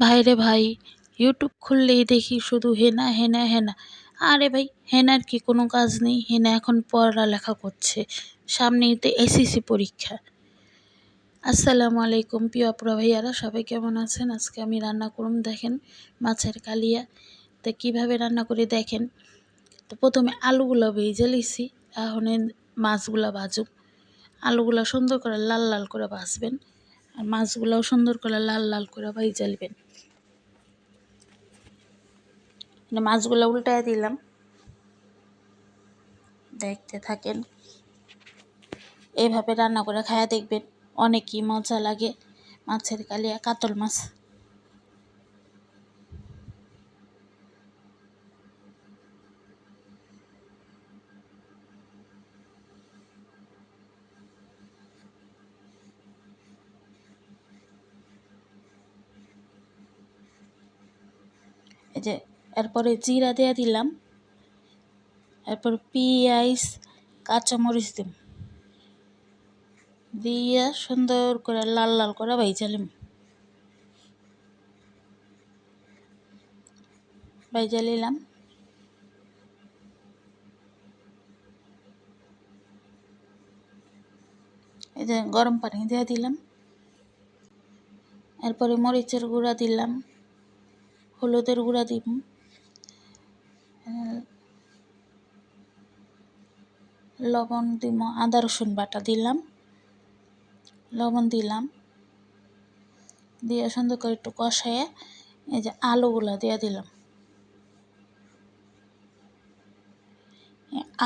ভাইরে ভাই ইউটিউব খুললেই দেখি শুধু হেনা হেনা হেনা। আরে ভাই, হেনার কি কোনো কাজ নেই? হেনা এখন পড়ালেখা করছে। সামনেই তো এসএসসি পরীক্ষা। আসসালামু আলাইকুম, প্রিয় ভাইয়ারা, সবাই কেমন আছেন? আজকে আমি রান্না করুন দেখেন, মাছের কালিয়া। তো কীভাবে রান্না করে দেখেন। তো প্রথমে আলুগুলো ভেজে লিছি এখন মাছগুলো ভাজুক আলুগুলো সুন্দর করে লাল লাল করে ভাজবেন, আর মাছগুলোও সুন্দর করে লাল লাল করে ভাইজা নেবেন। মাছগুলো উল্টায় দিলাম। দেখতে থাকেন। এইভাবে রান্না করে খায়া দেখবেন, অনেকই মজা লাগে মাছের কালিয়া কাতল মাছ। যে এরপরে জিরা দিয়ে দিলাম। এরপর পেঁয়াজ, কাঁচামরিচ দিম। দিয়ে সুন্দর করে লাল লাল করে বাইজালিম বাইজা নিলাম। এই যে গরম পানি দিয়ে দিলাম। এরপরে মরিচের গুঁড়া দিলাম। হলুদের গুঁড়া দিব লবণ দিব, আদা রসুন বাটা দিলাম। লবণ দিলাম। দিয়ে সুন্দর করে একটু কষাইয়ে এই যে আলুগুলো দিয়ে দিলাম।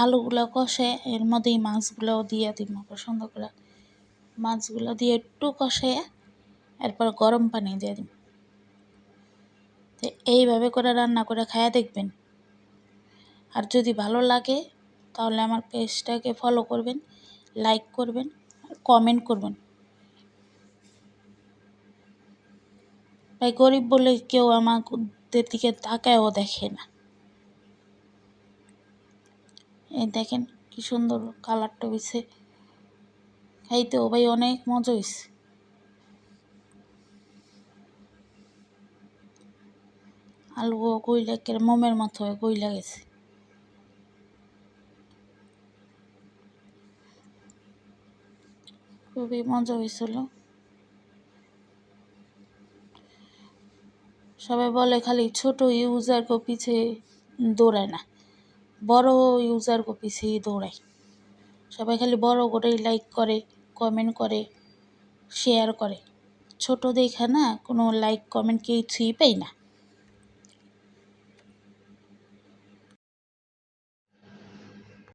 আলুগুলো কষে এর মধ্যেই মাছগুলোও দিয়ে দিব, সুন্দর করে। মাছগুলো দিয়ে একটু কষাইয়ে এরপর গরম পানি দিয়ে দিব তো এইভাবে করে রান্না করে খায়া দেখবেন। আর যদি ভালো লাগে, তাহলে আমার পেজটাকে ফলো করবেন লাইক করবেন, আর কমেন্ট করবেন। ভাই, গরিব বলে কেউ আমাদের দিকে তাকায়ও দেখে না। এই দেখেন কি সুন্দর কালারটা হয়েছে খাইতেও ভাই, অনেক মজা হয়েছে আলুও কইলা কের মোমের মতো কইলা গেছে। খুবই মজা হয়েছিল সবাই বলে খালি ছোট ইউজার কো পিছে দৌড়ায় না, বড় ইউজার কো পিছেই দৌড়ায়। সবাই খালি বড় করেই লাইক করে কমেন্ট করে শেয়ার করে। ছোট দেখে না, কোনো লাইক কমেন্ট কিছুই পাই না।